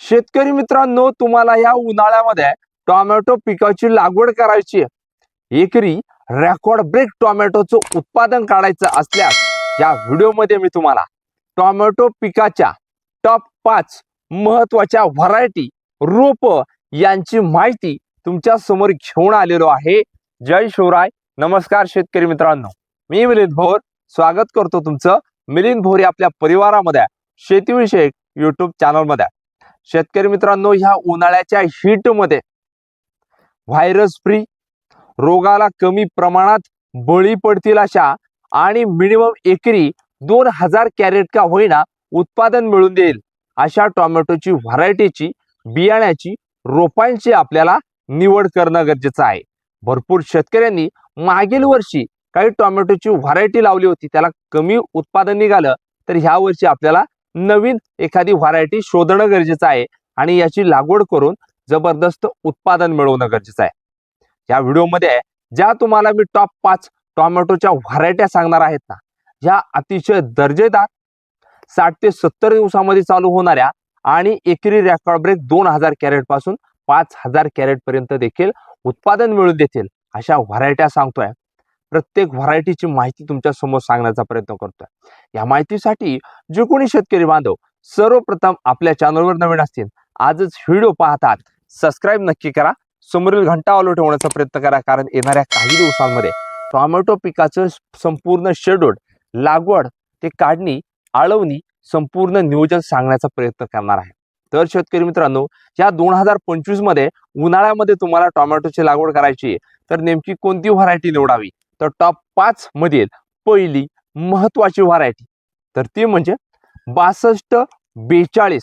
शेतकरी मित्रांनो तुम्हाला या उन्हाळ्यामध्ये टोमॅटो पिकाची लागवड करायची एकरी रेकॉर्ड ब्रेक टोमॅटोचं उत्पादन काढायचं असल्यास या व्हिडिओमध्ये मी तुम्हाला टोमॅटो पिकाच्या टॉप पाच महत्त्वाच्या व्हरायटी रोप यांची माहिती तुमच्यासमोर घेऊन आलेलो आहे. जय शिवराय. नमस्कार शेतकरी मित्रांनो. मी मिलिंद भोर. स्वागत करतो तुमचं मिलिंद भोर या आपल्या परिवारामध्ये शेतीविषयक युट्यूब चॅनलमध्ये शेतकरी मित्रांनो ह्या उन्हाळ्याच्या हीटमध्ये व्हायरस फ्री रोगाला कमी प्रमाणात बळी पडतील अशा आणि मिनिमम एकरी दोन हजार कॅरेट का होईना उत्पादन मिळून देईल. अशा टोमॅटोची व्हरायटीची बियाण्याची रोपांची आपल्याला निवड करणं गरजेचं आहे. भरपूर शेतकऱ्यांनी मागील वर्षी काही टोमॅटोची व्हरायटी लावली होती त्याला कमी उत्पादन निघालं तर ह्या वर्षी आपल्याला नवीन एखादी व्हरायटी शोधणं गरजेचं आहे आणि याची लागवड करून जबरदस्त उत्पादन मिळवणं गरजेचं आहे. या व्हिडिओमध्ये ज्या तुम्हाला मी टॉप पाच टॉमॅटोच्या व्हरायट्या सांगणार आहेत ना ह्या अतिशय दर्जेदार साठ ते सत्तर दिवसामध्ये चालू होणाऱ्या आणि एकरी रेकॉर्ड ब्रेक दोन हजार कॅरेटपासून पाच हजार कॅरेट पर्यंत देखील उत्पादन मिळून देतील अशा व्हरायट्या सांगतोय. प्रत्येक व्हरायटीची माहिती तुमच्यासमोर सांगण्याचा प्रयत्न करतोय. या माहितीसाठी जे कोणी शेतकरी बांधव सर्वप्रथम आपल्या चॅनलवर नवीन असतील आजच व्हिडिओ पाहतात सबस्क्राईब नक्की करा. समोरील घंटा ऑलो ठेवण्याचा प्रयत्न करा कारण येणाऱ्या काही दिवसांमध्ये टॉमॅटो पिकाचं संपूर्ण शेड्यूल लागवड ते काढणी आळवणी संपूर्ण नियोजन सांगण्याचा प्रयत्न करणार आहे. तर शेतकरी मित्रांनो या दोन हजार पंचवीसमध्ये उन्हाळ्यामध्ये तुम्हाला टोमॅटोची लागवड करायची आहे, तर नेमकी कोणती व्हरायटी निवडावी? तर टॉप पाच मधील पहिली महत्वाची व्हरायटी तर ती म्हणजे बासष्ट बेचाळीस.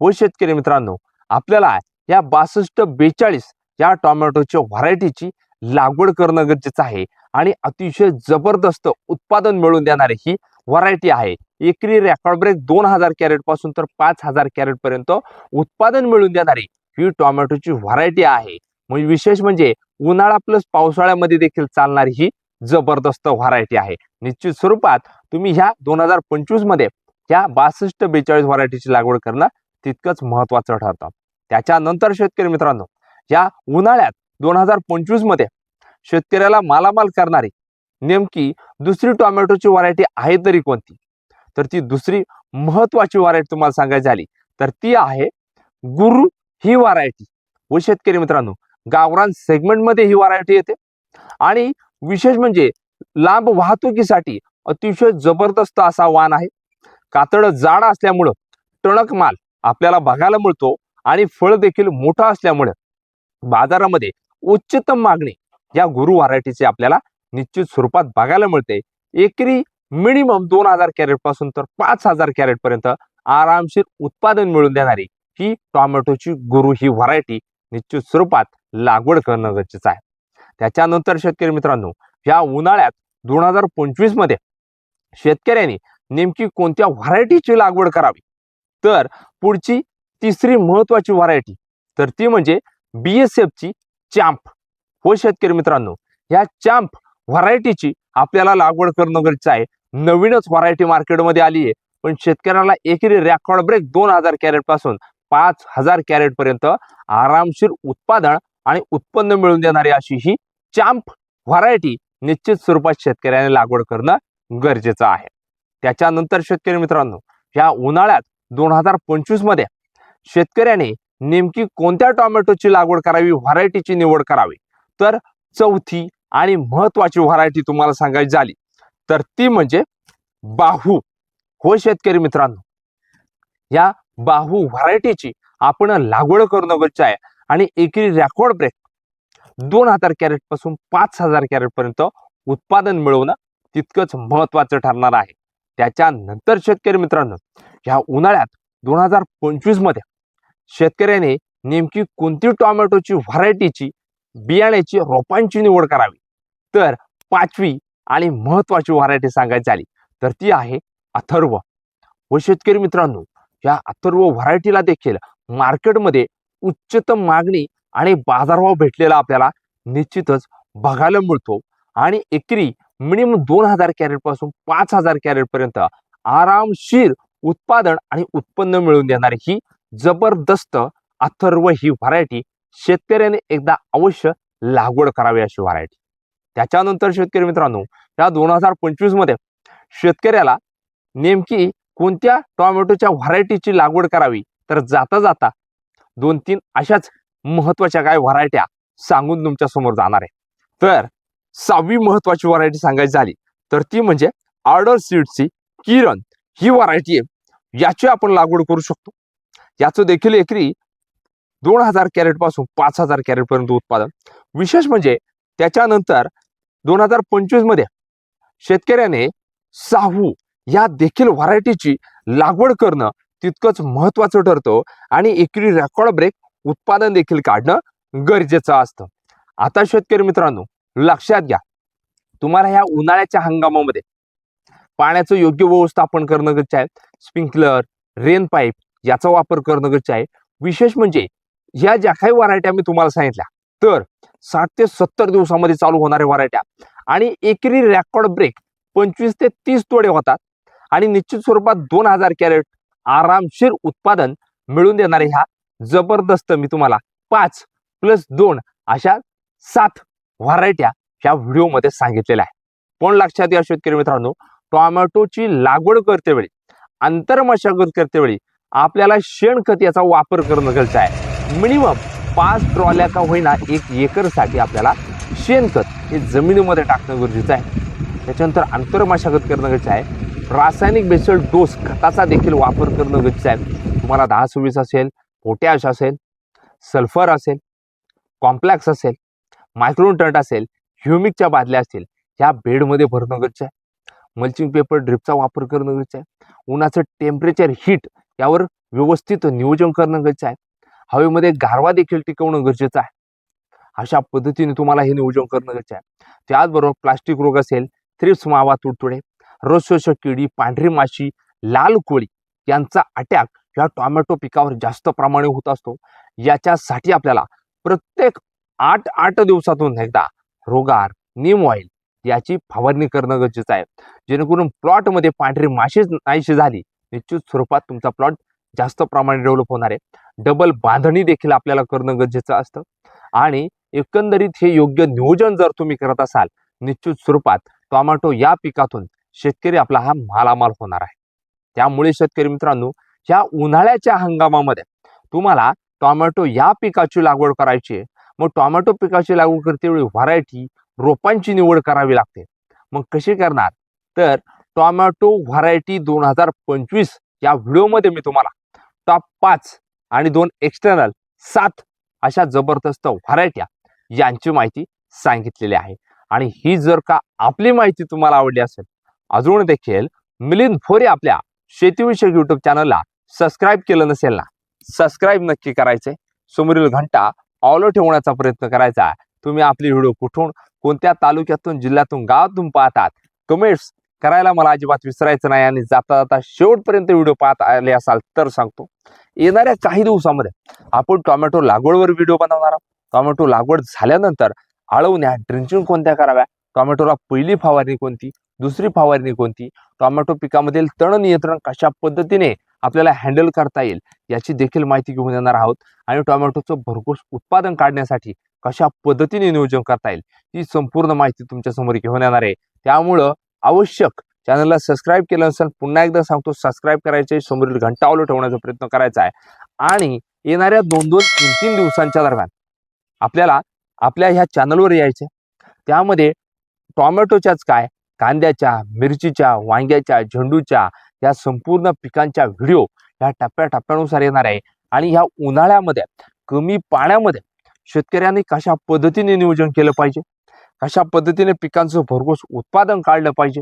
व शेतकरी मित्रांनो आपल्याला या बासष्ट बेचाळीस या टोमॅटोच्या व्हरायटीची लागवड करणं गरजेचं आहे. आणि अतिशय जबरदस्त उत्पादन मिळवून देणारी ही व्हरायटी आहे. एकरी रेकॉर्ड ब्रेक दोन हजार कॅरेटपासून तर पाच हजार कॅरेट पर्यंत उत्पादन मिळवून देणारी ही टोमॅटोची व्हरायटी आहे. म्हणजे विशेष म्हणजे उन्हाळा प्लस पावसाळ्यामध्ये देखील चालणारी ही जबरदस्त व्हरायटी आहे. निश्चित स्वरूपात तुम्ही ह्या दोन हजार पंचवीसमध्ये ह्या बासष्ट बेचाळीस व्हरायटीची लागवड करणं तितकंच महत्वाचं ठरतं. त्याच्यानंतर शेतकरी मित्रांनो या उन्हाळ्यात दोन हजार पंचवीसमध्ये शेतकऱ्याला मालामाल करणारी नेमकी दुसरी टोमॅटोची व्हरायटी आहे तरी कोणती? तर ती दुसरी महत्वाची व्हरायटी तुम्हाला सांगायची झाली तर ती आहे गुरु ही व्हरायटी व शेतकरी मित्रांनो गावरान सेगमेंटमध्ये ही व्हरायटी येते. आणि विशेष म्हणजे लांब वाहतुकीसाठी अतिशय जबरदस्त असा वाहन आहे. कातड जाड असल्यामुळं टणक माल आपल्याला बघायला मिळतो आणि फळ देखील मोठं असल्यामुळे बाजारामध्ये उच्चतम मागणी या गुरु व्हरायटीची आपल्याला निश्चित स्वरूपात बघायला मिळते. एकरी मिनिमम दोन हजार कॅरेटपासून तर पाच हजार कॅरेट पर्यंत आरामशीर उत्पादन मिळून देणारी ही टोमॅटोची गुरु ही व्हरायटी निश्चित स्वरूपात लागवड करणं गरजेचं आहे. त्याच्यानंतर शेतकरी मित्रांनो या उन्हाळ्यात दोन हजार पंचवीसमध्ये शेतकऱ्यांनी नेमकी कोणत्या व्हरायटीची लागवड करावी? तर पुढची तिसरी महत्वाची व्हरायटी तर ती म्हणजे बी एस एफची चॅम्प. हो शेतकरी मित्रांनो या चॅम्प व्हरायटीची आपल्याला लागवड करणं गरजेचं आहे. नवीनच व्हरायटी मार्केटमध्ये आली आहे पण शेतकऱ्याला एकरी रेकॉर्ड ब्रेक दोन हजार कॅरेटपासून पाच हजार कॅरेट पर्यंत आरामशीर उत्पादन आणि उत्पन्न मिळवून देणारी अशी ही चॅम्प व्हरायटी निश्चित स्वरूपात शेतकऱ्याने लागवड करणं गरजेचं आहे. त्याच्यानंतर शेतकरी मित्रांनो या उन्हाळ्यात दोन हजार पंचवीसमध्ये शेतकऱ्याने नेमकी कोणत्या टोमॅटोची लागवड करावी व्हरायटीची निवड करावी? तर चौथी आणि महत्वाची व्हरायटी तुम्हाला सांगायची झाली तर ती म्हणजे बाहू. हो शेतकरी मित्रांनो या बाहू व्हरायटीची आपण लागवड करणं गरजेचं आहे आणि एकरी रेकॉर्ड ब्रेक दोन हजार कॅरेटपासून पाच हजार कॅरेट पर्यंत उत्पादन मिळवणं तितकंच महत्वाचं ठरणार आहे. त्याच्यानंतर शेतकरी मित्रांनो ह्या उन्हाळ्यात दोन हजार पंचवीसमध्ये शेतकऱ्याने नेमकी कोणती टोमॅटोची व्हरायटीची बियाण्याची रोपांची निवड करावी? तर पाचवी आणि महत्वाची व्हरायटी सांगायची झाली तर ती आहे अथर्व. व शेतकरी मित्रांनो या अथर्व व्हरायटीला देखील मार्केटमध्ये उच्चतम मागणी आणि बाजारभाव भेटलेला आपल्याला निश्चितच बघायला मिळतो. आणि एकरी मिनिमम दोन हजार कॅरेटपासून पाच हजार कॅरेटपर्यंत आरामशीर उत्पादन आणि उत्पन्न मिळवून देणारी ही जबरदस्त अथर्व ही व्हरायटी शेतकऱ्याने एकदा अवश्य लागवड करावी अशी व्हरायटी त्याच्यानंतर शेतकरी मित्रांनो या दोन हजार पंचवीसमध्ये शेतकऱ्याला नेमकी कोणत्या टोमॅटोच्या व्हरायटीची लागवड करावी? तर जाता जाता दोन तीन अशाच महत्त्वाच्या काय व्हरायट्या सांगून तुमच्यासमोर जाणार आहे. तर सहावी महत्वाची व्हरायटी सांगायची झाली तर ती म्हणजे ऑर्डर सीडची किरण ही व्हरायटी आहे. याची आपण लागवड करू शकतो. याचं देखील एकरी दोन हजार कॅरेटपासून पाच हजार कॅरेट पर्यंत उत्पादन. विशेष म्हणजे त्याच्यानंतर दोन हजार पंचवीसमध्ये शेतकऱ्याने साहू या देखील व्हरायटीची लागवड करणं तितकंच महत्वाचं ठरतं आणि एकरी रेकॉर्ड ब्रेक उत्पादन देखील काढणं गरजेचं असतं. आता शेतकरी मित्रांनो लक्षात घ्या. तुम्हाला ह्या उन्हाळ्याच्या हंगामामध्ये पाण्याचं योग्य व्यवस्थापन करणं गरजेचं आहे. स्प्रिंकलर रेन पाईप याचा वापर करणं गरजेचं आहे. विशेष म्हणजे ह्या ज्या काही व्हरायट्या मी तुम्हाला सांगितल्या तर साठ ते सत्तर दिवसामध्ये चालू होणाऱ्या व्हरायट्या आणि एकरी रेकॉर्ड ब्रेक पंचवीस ते तीस तोडे होतात आणि निश्चित स्वरूपात दोन हजार कॅरेट आरामशीर उत्पादन मिळून देणारे ह्या जबरदस्त मी तुम्हाला पाच प्लस दोन अशा सात व्हरायट्या ह्या व्हिडिओमध्ये सांगितलेल्या आहे पण लक्षात या शेतकरी मित्रांनो? टोमॅटोची लागवड करते वेळी आंतरमशागत करते वेळी आपल्याला शेणखत याचा वापर करणं गरजेचं आहे. मिनिमम पाच ट्रॉल्या का होईना एक एकरसाठी आपल्याला शेणखत हे जमिनीमध्ये टाकणं गरजेचं आहे. त्याच्यानंतर आंतरमशागत करणं गरजेचं आहे. रासायनिक बेसल डोस खताचा देखील वापर करणं गरजेचं आहे. तुम्हाला दहा सव्वीस असेल पोटॅश असेल सल्फर असेल कॉम्प्लेक्स असेल मायक्रोटंट असेल ह्युमिकच्या बादल्या असतील ह्या बेडमध्ये भरणं गरजेचं आहे. मल्चिंग पेपर ड्रिपचा वापर करणं गरजेचं आहे. उन्हाचं टेम्परेचर हीट यावर व्यवस्थित नियोजन करणं गरजेचं आहे. हवेमध्ये गारवा देखील टिकवणं गरजेचं आहे. अशा पद्धतीने तुम्हाला हे नियोजन करणं गरजेचं आहे. त्याचबरोबर प्लास्टिक रोग असेल थ्रिप्स मावा तुडतुडे रसशोषक किडी पांढरी माशी लाल कोळी यांचा अटॅक ह्या टोमॅटो पिकावर जास्त प्रमाणे होत असतो. याच्यासाठी आपल्याला प्रत्येक आठ आठ दिवसातून एकदा रोगार नीम ऑइल याची फवारणी करणं गरजेचं आहे. जेणेकरून प्लॉटमध्ये पांढरी माशीच नाहीशी झाली निश्चित स्वरूपात तुमचा प्लॉट जास्त प्रमाणे डेव्हलप होणार आहे. डबल बांधणी देखील आपल्याला करणं गरजेचं असतं. आणि एकंदरीत हे योग्य नियोजन जर तुम्ही करत असाल निश्चित स्वरूपात टोमॅटो या पिकातून शेतकरी आपला हा मालामाल होणार आहे. त्यामुळे शेतकरी मित्रांनो ह्या उन्हाळ्याच्या हंगामामध्ये तुम्हाला टॉमॅटो या पिकाची लागवड करायची आहे मग टोमॅटो पिकाची लागवड करतेवेळी व्हरायटी रोपांची निवड करावी लागते. मग कशी करणार? तर टॉमॅटो व्हरायटी दोन हजार पंचवीस या व्हिडिओमध्ये मी तुम्हाला टॉप पाच आणि दोन एक्सटर्नल सात अशा जबरदस्त व्हरायट्या यांची माहिती सांगितलेली आहे. आणि ही जर का आपली माहिती तुम्हाला आवडली असेल अजून देखील मिलिंद फोरे आपल्या शेतीविषयक युट्यूब चॅनलला सबस्क्राईब केलं नसेल ना सबस्क्राईब नक्की करायचे समोरील घंटा ऑलो ठेवण्याचा प्रयत्न करायचा. तुम्ही आपली व्हिडिओ कुठून कोणत्या तालुक्यातून जिल्ह्यातून गावातून पाहतात कमेंट्स करायला मला अजिबात विसरायचं नाही आणि जाता जाता शेवटपर्यंत व्हिडिओ पाहत आले असाल तर सांगतो. येणाऱ्या काही दिवसामध्ये आपण टोमॅटो लागवडवर व्हिडिओ बनवणार आहोत. टोमॅटो लागवड झाल्यानंतर आळवण्या ड्रिंचिंग कोणत्या कराव्या? टोमॅटोला पहिली फवारणी कोणती? दुसरी फवारणी कोणती? टोमॅटो पिकामधील तण नियंत्रण कशा पद्धतीने आपल्याला हँडल करता येईल याची देखील माहिती घेऊन येणार आहोत. आणि टोमॅटोचं भरघोस उत्पादन काढण्यासाठी कशा पद्धतीने नियोजन करता येईल ही संपूर्ण माहिती तुमच्यासमोर घेऊन येणार आहे. त्यामुळं आवश्यक चॅनलला सबस्क्राईब केलं नसेल पुन्हा एकदा सांगतो सबस्क्राईब करायचे समोरील घंटा ओलं ठेवण्याचा प्रयत्न करायचा आहे. आणि येणाऱ्या दोन दोन तीन तीन दिवसांच्या दरम्यान आपल्याला आपल्या ह्या चॅनलवर यायचे त्यामध्ये टॉमॅटोच्याच काय कांद्याच्या मिरचीच्या वांग्याच्या झेंडूच्या या संपूर्ण पिकांच्या व्हिडिओ ह्या टप्प्याटप्प्यानुसार येणार आहे. आणि ह्या उन्हाळ्यामध्ये कमी पाण्यामध्ये शेतकऱ्यांनी कशा पद्धतीने नियोजन केलं पाहिजे? कशा पद्धतीने पिकांचं भरघोस उत्पादन काढलं पाहिजे?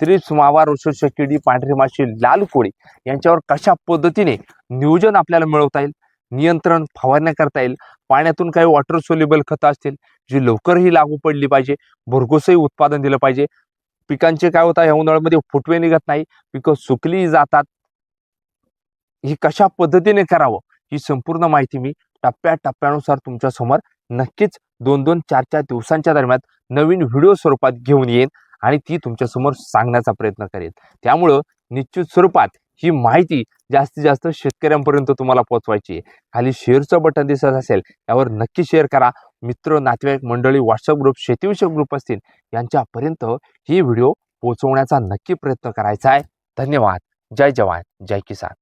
त्रिप्स मावा रोषोष किडी पांढरी माशी लाल कोळी यांच्यावर कशा पद्धतीने नियोजन आपल्याला मिळवता येईल? नियंत्रण फवारण्या करता येईल? पाण्यातून काही वॉटर सोल्युबल खतं असतील? जी लवकरही लागू पडली पाहिजे भरघोसही उत्पादन दिलं पाहिजे. पिकांचे काय होतं या उन्हाळ्यामध्ये फुटवे निघत नाही पिकं सुकली जातात. ही कशा पद्धतीने करावं ही संपूर्ण माहिती मी टप्प्या टप्प्यानुसार तुमच्यासमोर नक्कीच दोन दोन चार चार दिवसांच्या दरम्यान नवीन व्हिडिओ स्वरूपात घेऊन येईन आणि ती तुमच्यासमोर सांगण्याचा प्रयत्न करेन. त्यामुळं निश्चित स्वरूपात ही माहिती जास्तीत जास्त शेतकऱ्यांपर्यंत तुम्हाला पोहोचवायची आहे. खाली शेअरचं बटन दिसत असेल त्यावर नक्की शेअर करा. मित्र नातेवाईक मंडळी व्हॉट्सअप ग्रुप शेतीविषयक ग्रुप असतील यांच्यापर्यंत ही व्हिडिओ पोहोचवण्याचा नक्की प्रयत्न करायचा आहे. धन्यवाद. जय जवान. जय किसान.